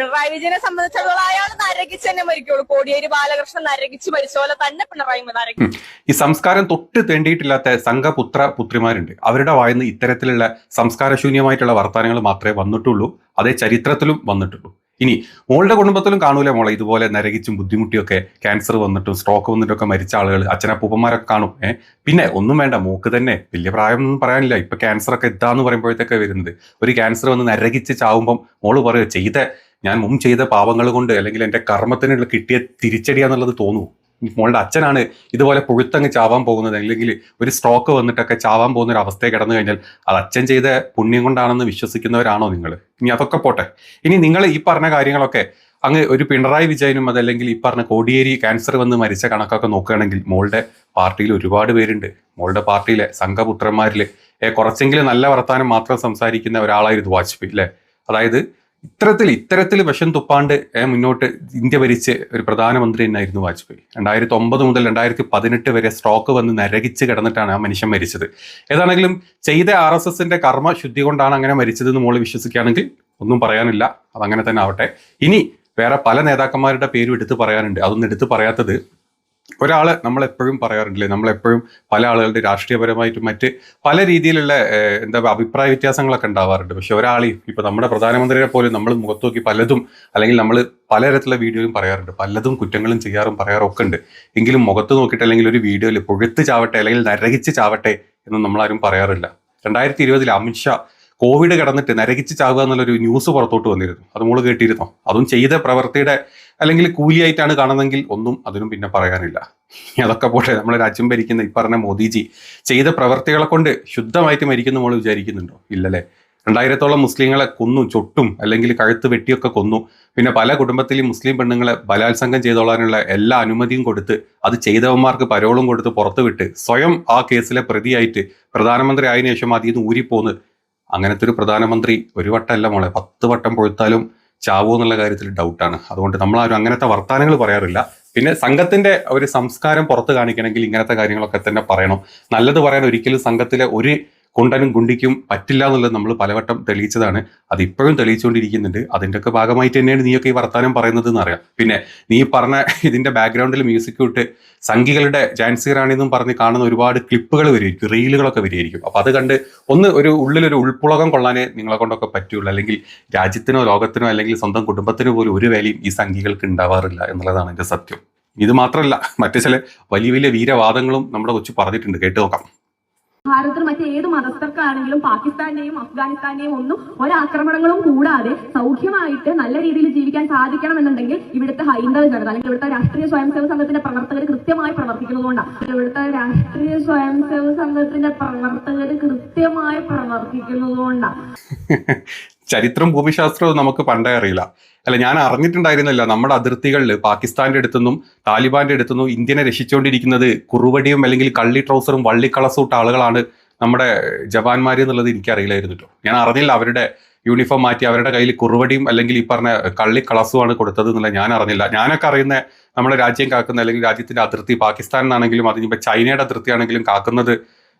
പിണറായി വിജയനെ സംബന്ധിച്ചിടത്തോളം അയാൾ നരകിച്ച് തന്നെ മരിക്കുള്ളൂ. കോടിയേരി ബാലകൃഷ്ണൻ നരകിച്ച് മരിച്ച പോലെ തന്നെ പിണറായി. ഈ സംസ്കാരം തൊട്ട് തേണ്ടിയിട്ടില്ലാത്ത സംഘപുത്ര പുത്രിമാരുണ്ട്. അവരുടെ വായന്ന് ഇത്തരത്തിലുള്ള സംസ്കാരശൂന്യമായിട്ടുള്ള വർത്തമാനങ്ങൾ മാത്രമേ വന്നിട്ടുള്ളൂ. അതേ ചരിത്രത്തിലും വന്നിട്ടുള്ളൂ. ഇനി മോളുടെ കുടുംബത്തിലും കാണൂലേ മോളെ? ഇതുപോലെ നരകിച്ചും ബുദ്ധിമുട്ടിയൊക്കെ ക്യാൻസർ വന്നിട്ടും സ്ട്രോക്ക് വന്നിട്ടൊക്കെ മരിച്ച ആളുകൾ അച്ഛനപ്പൂപ്പന്മാരൊക്കെ കാണും. ഏഹ് പിന്നെ ഒന്നും വേണ്ട മൂക്ക് തന്നെ വലിയ പ്രായമൊന്നും പറയാനില്ല. ഇപ്പൊ ക്യാൻസർ ഒക്കെ ഇതാന്ന് പറയുമ്പോഴത്തേക്ക് വരുന്നത്. ഒരു ക്യാൻസർ വന്ന് നരകിച്ച് ചാവുമ്പം മോൾ പറയുക ചെയ്ത ഞാൻ മുമ്പ് ചെയ്ത പാപങ്ങൾ കൊണ്ട് അല്ലെങ്കിൽ എന്റെ കർമ്മത്തിനുള്ള കിട്ടിയ തിരിച്ചടിയാന്നുള്ളത് തോന്നുന്നു മോളുടെ അച്ഛനാണ് ഇതുപോലെ പുഴുത്തങ്ങ് ചാവാൻ പോകുന്നത് അല്ലെങ്കിൽ ഒരു സ്ട്രോക്ക് വന്നിട്ടൊക്കെ ചാവാൻ പോകുന്ന ഒരു അവസ്ഥയെ കിടന്നു കഴിഞ്ഞാൽ അത് അച്ഛൻ ചെയ്ത പുണ്യം കൊണ്ടാണെന്ന് വിശ്വസിക്കുന്നവരാണോ നിങ്ങൾ ഇനി അതൊക്കെ പോട്ടെ. ഇനി നിങ്ങൾ ഈ പറഞ്ഞ കാര്യങ്ങളൊക്കെ അങ്ങ് ഒരു പിണറായി വിജയനും അതല്ലെങ്കിൽ ഈ പറഞ്ഞ കോടിയേരി ക്യാൻസർ വന്ന് മരിച്ച കണക്കൊക്കെ നോക്കുകയാണെങ്കിൽ മോളുടെ പാർട്ടിയിൽ ഒരുപാട് പേരുണ്ട്. മോളുടെ പാർട്ടിയിലെ സംഘപുത്രന്മാരിൽ കുറച്ചെങ്കിലും നല്ല വർത്താനം മാത്രം സംസാരിക്കുന്ന ഒരാളായിരുന്നു വാജ്പേയി അല്ലേ? അതായത് ഇത്തരത്തിൽ ഇത്തരത്തിൽ വിഷം തുപ്പാണ്ട് മുന്നോട്ട് ഇന്ത്യ ഭരിച്ച് ഒരു പ്രധാനമന്ത്രി തന്നെയായിരുന്നു വാജ്പേയി. രണ്ടായിരത്തി ഒമ്പത് മുതൽ രണ്ടായിരത്തി പതിനെട്ട് വരെ സ്ട്രോക്ക് വന്ന് നരകിച്ച് കിടന്നിട്ടാണ് ആ മനുഷ്യൻ മരിച്ചത്. ഏതാണെങ്കിലും ചെയ്ത ആർ എസ് എസിന്റെ കർമ്മ ശുദ്ധി കൊണ്ടാണ് അങ്ങനെ മരിച്ചതെന്ന് മോൾ വിശ്വസിക്കുകയാണെങ്കിൽ ഒന്നും പറയാനില്ല. അതങ്ങനെ തന്നെ ആവട്ടെ. ഇനി വേറെ പല നേതാക്കന്മാരുടെ പേരും എടുത്ത് പറയാനുണ്ട്. അതൊന്നും എടുത്ത് പറയാത്തത് ഒരാൾ നമ്മളെപ്പോഴും പറയാറുണ്ടല്ലേ നമ്മളെപ്പോഴും പല ആളുകളുടെ രാഷ്ട്രീയപരമായിട്ടും മറ്റ് പല രീതിയിലുള്ള എന്താ അഭിപ്രായ വ്യത്യാസങ്ങളൊക്കെ ഉണ്ടാവാറുണ്ട്. പക്ഷെ ഒരാളെയും ഇപ്പൊ നമ്മുടെ പ്രധാനമന്ത്രിയെ പോലും നമ്മൾ മുഖത്ത് നോക്കി പലതും അല്ലെങ്കിൽ നമ്മൾ പലതരത്തിലുള്ള വീഡിയോയും പറയാറുണ്ട്. പലതും കുറ്റങ്ങളും ചെയ്യാറും പറയാറും ഒക്കെ ഉണ്ട് എങ്കിലും മുഖത്ത് നോക്കിയിട്ട് അല്ലെങ്കിൽ ഒരു വീഡിയോയിൽ പുഴുത്ത് ചാവട്ടെ അല്ലെങ്കിൽ നരകിച്ച് ചാവട്ടെ എന്ന് നമ്മളാരും പറയാറില്ല. രണ്ടായിരത്തി ഇരുപതിൽ അമിത്ഷാ കോവിഡ് കിടന്നിട്ട് നരകിച്ച് ചാവുക എന്നുള്ളൊരു ന്യൂസ് പുറത്തോട്ട് വന്നിരുന്നു. അത് മോൾ കേട്ടിരുന്നോ? അതും ചെയ്ത പ്രവൃത്തിയുടെ അല്ലെങ്കിൽ കൂലിയായിട്ടാണ് കാണുന്നതെങ്കിൽ ഒന്നും അതിനും പിന്നെ പറയാനില്ല. അതൊക്കെ പോട്ടെ നമ്മളെ രാജ്യം ഭരിക്കുന്ന ഈ പറഞ്ഞ മോദിജി ചെയ്ത പ്രവർത്തികളെ കൊണ്ട് ശുദ്ധമായിട്ട് മരിക്കുന്ന മോൾ വിചാരിക്കുന്നുണ്ടോ? ഇല്ലല്ലേ? രണ്ടായിരത്തോളം മുസ്ലിങ്ങളെ കൊന്നു ചൊട്ടും അല്ലെങ്കിൽ കഴുത്ത് വെട്ടിയൊക്കെ കൊന്നു. പിന്നെ പല കുടുംബത്തിലും മുസ്ലിം പെണ്ണുങ്ങളെ ബലാത്സംഗം ചെയ്തോളാനുള്ള എല്ലാ അനുമതിയും കൊടുത്ത് അത് ചെയ്തവന്മാർക്ക് പരോളും കൊടുത്ത് പുറത്തുവിട്ട് സ്വയം ആ കേസിലെ പ്രതിയായിട്ട് പ്രധാനമന്ത്രി ആയതിനു ശേഷം അതിൽ നിന്ന് ഊരിപ്പോന്ന് അങ്ങനത്തെ ഒരു പ്രധാനമന്ത്രി ഒരു വട്ടമല്ല മോളെ. പത്ത് വട്ടം പൊഴുത്താലും ചാവൂ എന്നുള്ള കാര്യത്തിൽ ഡൗട്ടാണ് അതുകൊണ്ട് നമ്മൾ ആരും അങ്ങനത്തെ വർത്തമാനങ്ങൾ പറയാറില്ല. പിന്നെ സംഘത്തിന്റെ ഒരു സംസ്കാരം പുറത്ത് കാണിക്കണമെങ്കിൽ ഇങ്ങനത്തെ കാര്യങ്ങളൊക്കെ തന്നെ പറയണം. നല്ലത് പറയാൻ ഒരിക്കലും സംഘത്തിലെ ഒരു കുണ്ടനും ഗുണ്ടിക്കും പറ്റില്ല എന്നുള്ളത് നമ്മൾ പലവട്ടം തെളിയിച്ചതാണ്. അത് ഇപ്പോഴും തെളിയിച്ചുകൊണ്ടിരിക്കുന്നുണ്ട്. അതിന്റെയൊക്കെ ഭാഗമായിട്ട് തന്നെയാണ് നീയൊക്കെ ഈ വർത്താനം പറയുന്നത് എന്നറിയാം പിന്നെ നീ പറഞ്ഞ ഇതിന്റെ ബാക്ക്ഗ്രൗണ്ടിൽ മ്യൂസിക് വിട്ട് സംഘികളുടെ ജാൻസി റാണി എന്നും പറഞ്ഞ് കാണുന്ന ഒരുപാട് ക്ലിപ്പുകൾ വരുമായിരിക്കും റീലുകളൊക്കെ വരുമായിരിക്കും അപ്പോൾ അത് കണ്ട് ഒന്ന് ഒരു ഉള്ളിലൊരു ഉൾപ്പുളകം കൊള്ളാനേ നിങ്ങളെ കൊണ്ടൊക്കെ പറ്റുള്ളൂ. അല്ലെങ്കിൽ രാജ്യത്തിനോ ലോകത്തിനോ അല്ലെങ്കിൽ സ്വന്തം കുടുംബത്തിനോ പോലും ഒരു വിലയും ഈ സംഘികൾക്ക് ഉണ്ടാവാറില്ല എന്നുള്ളതാണ് എന്റെ സത്യം. ഇത് മാത്രമല്ല മറ്റു ചില വലിയ വലിയ വീരവാദങ്ങളും നമ്മുടെ കൊച്ചു പറഞ്ഞിട്ടുണ്ട്. കേട്ടു നോക്കാം. ഭാരതത്തിൽ മറ്റേത് മതസ്ഥർക്കാണെങ്കിലും പാകിസ്ഥാന്റെയും അഫ്ഗാനിസ്ഥാന്റെയും ഒന്നും ഒരാക്രമണങ്ങളും കൂടാതെ സൗഖ്യമായിട്ട് നല്ല രീതിയിൽ ജീവിക്കാൻ സാധിക്കണമെന്നുണ്ടെങ്കിൽ ഇവിടുത്തെ ഹൈന്ദവ ജനത അല്ലെങ്കിൽ ഇവിടുത്തെ രാഷ്ട്രീയ സ്വയംസേവക സംഘത്തിന്റെ പ്രവർത്തകർ കൃത്യമായി പ്രവർത്തിക്കുന്നതുകൊണ്ടാണ്. ഇവിടുത്തെ രാഷ്ട്രീയ സ്വയംസേവക സംഘത്തിന്റെ പ്രവർത്തകർ കൃത്യമായി പ്രവർത്തിക്കുന്നതുകൊണ്ടാണ്. ചരിത്രം ഭൂമിശാസ്ത്രവും നമുക്ക് പണ്ടേ അറിയില്ല. അല്ല ഞാൻ അറിഞ്ഞിട്ടുണ്ടായിരുന്നില്ല. നമ്മുടെ അതിർത്തികളിൽ പാകിസ്ഥാന്റെ അടുത്തുനിന്നും താലിബാന്റെ അടുത്തുനിന്നും ഇന്ത്യനെ രക്ഷിച്ചുകൊണ്ടിരിക്കുന്നത് കുറുവടിയും അല്ലെങ്കിൽ കള്ളി ട്രൗസറും വള്ളിക്കളസൂട്ട ആളുകളാണ് നമ്മുടെ ജവാന്മാർ എന്നുള്ളത് എനിക്കറിയില്ലായിരുന്നു കേട്ടോ. ഞാൻ അറിഞ്ഞില്ല അവരുടെ യൂണിഫോം മാറ്റി അവരുടെ കയ്യിൽ കുറുവടിയും അല്ലെങ്കിൽ ഈ പറഞ്ഞ കള്ളി കളസുമാണ് കൊടുത്തത് എന്നുള്ളത് ഞാൻ അറിഞ്ഞില്ല. ഞാനൊക്കെ അറിയുന്ന നമ്മുടെ രാജ്യം കാക്കുന്ന അല്ലെങ്കിൽ രാജ്യത്തിന്റെ അതിർത്തി പാകിസ്ഥാൻ എന്നാണെങ്കിലും അതിനിപ്പോ ചൈനയുടെ അതിർത്തിയാണെങ്കിലും കാക്കുന്നത്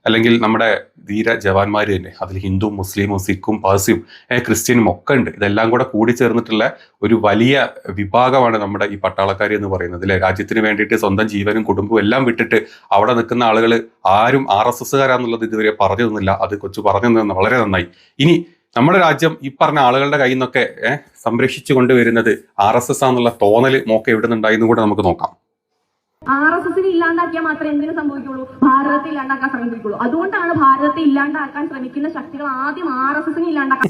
അല്ലെങ്കിൽ നമ്മുടെ ധീര ജവാന്മാർ തന്നെ അതിൽ ഹിന്ദു മുസ്ലിമും സിഖും പാഴ്സിയും ക്രിസ്ത്യനും ഒക്കെ ഉണ്ട്. ഇതെല്ലാം കൂടെ കൂടി ചേർന്നിട്ടുള്ള ഒരു വലിയ വിഭാഗമാണ് നമ്മുടെ ഈ പട്ടാളക്കാർ എന്ന് പറയുന്നത് അല്ലെ? രാജ്യത്തിന് വേണ്ടിയിട്ട് സ്വന്തം ജീവനും കുടുംബവും എല്ലാം വിട്ടിട്ട് അവിടെ നിൽക്കുന്ന ആളുകൾ ആരും ആർ എസ് എസ്സുകാരാന്നുള്ളത് ഇതുവരെ പറഞ്ഞു തന്നില്ല. അത് കൊച്ചു പറഞ്ഞു തന്നെ വളരെ നന്നായി. ഇനി നമ്മുടെ രാജ്യം ഈ പറഞ്ഞ ആളുകളുടെ കയ്യിൽ നിന്നൊക്കെ സംരക്ഷിച്ചു കൊണ്ടുവരുന്നത് ആർ എസ് എസ് ആണെന്നുള്ള തോന്നൽ മോക്ക എവിടെ നിന്നുണ്ടായെന്നും കൂടെ നമുക്ക് നോക്കാം. ആർ എസ് എസിനെ ഇല്ലാണ്ടാക്കിയാൽ മാത്രമേ എന്തിനു സംഭവിക്കുള്ളൂ? ഭാരതത്തെ ഇല്ലാണ്ടാക്കാൻ ശ്രമിക്കുള്ളൂ. അതുകൊണ്ടാണ് ഭാരതത്തെ ഇല്ലാണ്ടാക്കാൻ ശ്രമിക്കുന്ന ശക്തികൾ ആദ്യം ആർ എസ് എസിനെ ഇല്ലാണ്ടാക്കാൻ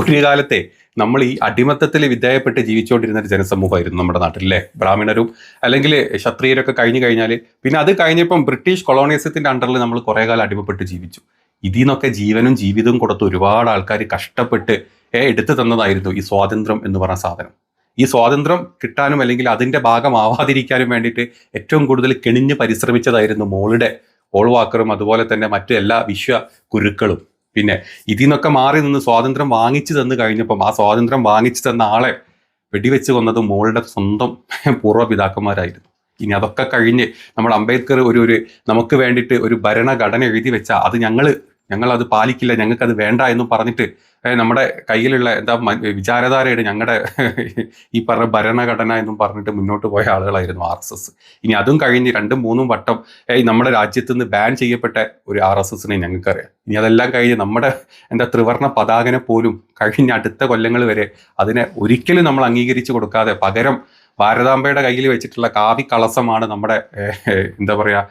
ഒരു കാലത്തെ നമ്മൾ ഈ അടിമത്തത്തിൽ വിധേയപ്പെട്ട് ജീവിച്ചുകൊണ്ടിരുന്ന ഒരു ജനസമൂഹമായിരുന്നു നമ്മുടെ നാട്ടിൽ അല്ലേ? ബ്രാഹ്മണരും അല്ലെങ്കിൽ ക്ഷത്രിയരൊക്കെ കഴിഞ്ഞു കഴിഞ്ഞാൽ പിന്നെ അത് കഴിഞ്ഞപ്പം ബ്രിട്ടീഷ് കൊളോണിയസത്തിന്റെ അണ്ടറിൽ നമ്മൾ കുറേ കാലം അടിമപ്പെട്ട് ജീവിച്ചു. ഇതിൽ നിന്നൊക്കെ ജീവനും ജീവിതവും കൊടുത്ത് ഒരുപാട് ആൾക്കാർ കഷ്ടപ്പെട്ട് എടുത്തു തന്നതായിരുന്നു ഈ സ്വാതന്ത്ര്യം എന്ന് പറഞ്ഞ സാധനം. ഈ സ്വാതന്ത്ര്യം കിട്ടാനും അല്ലെങ്കിൽ അതിന്റെ ഭാഗമാവാതിരിക്കാനും വേണ്ടിയിട്ട് ഏറ്റവും കൂടുതൽ കെണിഞ്ഞ് പരിശ്രമിച്ചതായിരുന്നു മോളുടെ ഓൾവാക്കറും അതുപോലെ തന്നെ മറ്റു എല്ലാ വിശ്വ ഗുരുക്കളും. പിന്നെ ഇതിൽ നിന്നൊക്കെ മാറി നിന്ന് സ്വാതന്ത്ര്യം വാങ്ങിച്ചു തന്നു കഴിഞ്ഞപ്പം ആ സ്വാതന്ത്ര്യം വാങ്ങിച്ചു തന്ന ആളെ വെടിവെച്ച് കൊന്നത് മോളുടെ സ്വന്തം പൂർവപിതാക്കന്മാരായിരുന്നു. ഇനി അതൊക്കെ കഴിഞ്ഞ് നമ്മൾ അംബേദ്കർ ഒരു ഒരു നമുക്ക് വേണ്ടിയിട്ട് ഒരു ഭരണഘടന എഴുതി വെച്ചാൽ അത് ഞങ്ങൾ അത് പാലിക്കില്ല ഞങ്ങൾക്ക് അത് വേണ്ട എന്ന് പറഞ്ഞിട്ട് നമ്മുടെ കയ്യിലുള്ള എന്താ വിചാരധാരയുടെ ഞങ്ങളുടെ ഈ പറഞ്ഞ ഭരണഘടന എന്നും പറഞ്ഞിട്ട് മുന്നോട്ട് പോയ ആളുകളായിരുന്നു ആർ എസ് എസ്. ഇനി അതും കഴിഞ്ഞ് രണ്ടും മൂന്നും വട്ടം നമ്മുടെ രാജ്യത്ത് നിന്ന് ബാൻ ചെയ്യപ്പെട്ട ഒരു ആർ എസ് എസിനെ ഞങ്ങൾക്കറിയാം. ഇനി അതെല്ലാം കഴിഞ്ഞ് നമ്മുടെ എന്താ ത്രിവർണ പതാകനെ പോലും കഴിഞ്ഞ അടുത്ത കൊല്ലങ്ങൾ വരെ അതിനെ ഒരിക്കലും നമ്മൾ അംഗീകരിച്ചു കൊടുക്കാതെ പകരം ഭാരതാംബയുടെ കയ്യിൽ വെച്ചിട്ടുള്ള കാവി കളസമാണ് നമ്മുടെ എന്താ പറയുക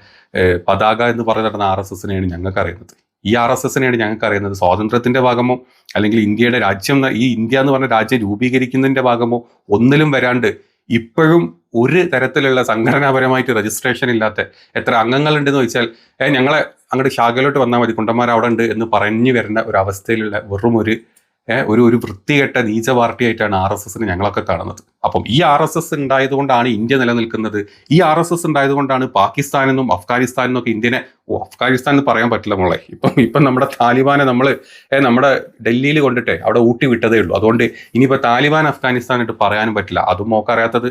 പതാക എന്ന് പറഞ്ഞു നടന്ന ആർ എസ് എസിനെയാണ് ഞങ്ങൾക്ക് അറിയുന്നത് ഈ ആർ എസ് എസിനെയാണ് ഞങ്ങൾക്ക് അറിയുന്നത്. സ്വാതന്ത്ര്യത്തിന്റെ ഭാഗമോ അല്ലെങ്കിൽ ഇന്ത്യയുടെ രാജ്യം ഈ ഇന്ത്യ എന്ന് പറഞ്ഞ രാജ്യം രൂപീകരിക്കുന്നതിന്റെ ഭാഗമോ ഒന്നിലും വരാണ്ട് ഇപ്പോഴും ഒരു തരത്തിലുള്ള സംഘടനാപരമായിട്ട് രജിസ്ട്രേഷൻ ഇല്ലാത്ത എത്ര അംഗങ്ങളുണ്ടെന്ന് ചോദിച്ചാൽ ഏഹ് ഞങ്ങളെ അങ്ങോട്ട് ശാഖയിലോട്ട് വന്നാൽ മതി കുണ്ടന്മാർ അവിടെ ഉണ്ട് എന്ന് പറഞ്ഞു വരുന്ന ഒരു അവസ്ഥയിലുള്ള വെറും ഒരു ഒരു ഒരു വൃത്തികെട്ട നീച പാർട്ടിയായിട്ടാണ് ആർ എസ് എസിന് ഞങ്ങളൊക്കെ കാണുന്നത്. അപ്പം ഈ ആർ എസ് എസ് ഉണ്ടായതുകൊണ്ടാണ് ഇന്ത്യ നിലനിൽക്കുന്നത്. ഈ ആർ എസ് എസ് ഉണ്ടായതുകൊണ്ടാണ് പാകിസ്ഥാനെന്നും അഫ്ഗാനിസ്ഥാനെന്നും ഒക്കെ ഇന്ത്യനെ ഓ അഫ്ഗാനിസ്ഥാൻ എന്ന് പറയാൻ പറ്റില്ല മോളെ. ഇപ്പം ഇപ്പം നമ്മുടെ താലിബാനെ നമ്മൾ നമ്മുടെ ഡൽഹിയിൽ കൊണ്ടിട്ടേ അവിടെ ഊട്ടി വിട്ടതേ ഉള്ളൂ. അതുകൊണ്ട് ഇനിയിപ്പോൾ താലിബാൻ അഫ്ഗാനിസ്ഥാനായിട്ട് പറയാനും പറ്റില്ല. അതും മോക്കറിയാത്തത്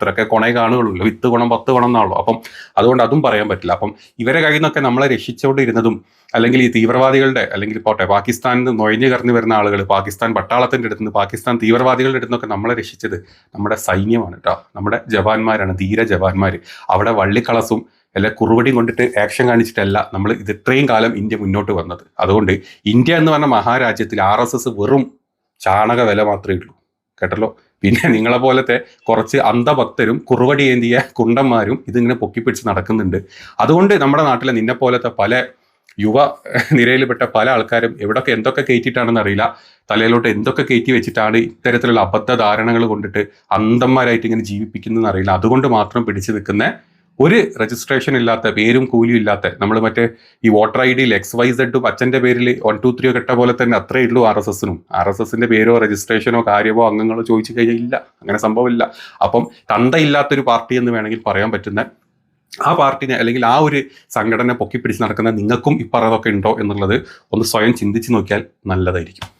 അത്രയൊക്കെ ഗുണേ കാണുകയുള്ളൂ വിത്ത് ഗുണം പത്ത് ഗുണം എന്നാണല്ലോ. അപ്പം അതുകൊണ്ട് അതും പറയാൻ പറ്റില്ല. അപ്പം ഇവരെ കയ്യിൽ നിന്നൊക്കെ നമ്മളെ രക്ഷിച്ചുകൊണ്ടിരുന്നതും അല്ലെങ്കിൽ ഈ തീവ്രവാദികളുടെ അല്ലെങ്കിൽ പോട്ടെ പാകിസ്ഥാനിൽ നിന്ന് നൊഴിഞ്ഞു കറന്നു വരുന്ന ആളുകൾ പാകിസ്ഥാൻ പട്ടാളത്തിന്റെ അടുത്ത് നിന്ന് പാകിസ്ഥാൻ തീവ്രവാദികളുടെ അടുത്ത് നിന്നൊക്കെ നമ്മളെ രക്ഷിച്ചത് നമ്മുടെ സൈന്യമാണ് കേട്ടോ. നമ്മുടെ ജവാന്മാരാണ് ധീര ജവാന്മാർ അവിടെ വള്ളിക്കളസും അല്ലെ കുറുവടിയും കൊണ്ടിട്ട് ആക്ഷൻ കാണിച്ചിട്ടല്ല നമ്മൾ ഇത് ഇത്രയും കാലം ഇന്ത്യ മുന്നോട്ട് വന്നത്. അതുകൊണ്ട് ഇന്ത്യ എന്ന് പറഞ്ഞ മഹാരാജ്യത്തിൽ ആർ എസ് എസ് വെറും ചാണക വില മാത്രമേ ഉള്ളൂ. കേട്ടല്ലോ? പിന്നെ നിങ്ങളെ പോലത്തെ കുറച്ച് അന്ധഭക്തരും കുറുവടി ഏന്തിയ കുണ്ടന്മാരും ഇതിങ്ങനെ പൊക്കിപ്പിടിച്ച് നടക്കുന്നുണ്ട്. അതുകൊണ്ട് നമ്മുടെ നാട്ടിലെ നിന്നെ പോലത്തെ പല യുവ നിരയിൽപ്പെട്ട പല ആൾക്കാരും എവിടൊക്കെ എന്തൊക്കെ കയറ്റിയിട്ടാണെന്ന് അറിയില്ല. തലയിലോട്ട് എന്തൊക്കെ കയറ്റി വെച്ചിട്ടാണ് ഇത്തരത്തിലുള്ള അബദ്ധ ധാരണകൾ കൊണ്ടിട്ട് അന്ധന്മാരായിട്ട് ഇങ്ങനെ ജീവിപ്പിക്കുന്നതെന്ന് അറിയില്ല. അതുകൊണ്ട് മാത്രം പിടിച്ചു നിൽക്കുന്ന ഒരു രജിസ്ട്രേഷൻ ഇല്ലാത്ത പേരും കൂലിയും ഇല്ലാത്ത നമ്മൾ മറ്റേ ഈ വോട്ടർ ഐ ഡിയിൽ എക്സ് വൈ സെഡും അച്ഛന്റെ പേരിൽ വൺ ടു ത്രീയോ കെട്ട പോലെ തന്നെ അത്രേ ഉള്ളൂ ആർ എസ് എസിനും ആർ എസ് എസിന്റെ പേരോ രജിസ്ട്രേഷനോ കാര്യമോ അംഗങ്ങളോ ചോദിച്ചു കഴിഞ്ഞാൽ ഇല്ല അങ്ങനെ സംഭവമില്ല. അപ്പം തന്തയില്ലാത്തൊരു പാർട്ടി എന്ന് വേണമെങ്കിൽ പറയാൻ പറ്റുന്ന ആ പാർട്ടിനെ അല്ലെങ്കിൽ ആ ഒരു സംഘടന പൊക്കിപ്പിടിച്ച് നടക്കുന്ന നിങ്ങൾക്കും ഇപ്പറതൊക്കെ ഉണ്ടോ എന്നുള്ളത് ഒന്ന് സ്വയം ചിന്തിച്ച് നോക്കിയാൽ നല്ലതായിരിക്കും.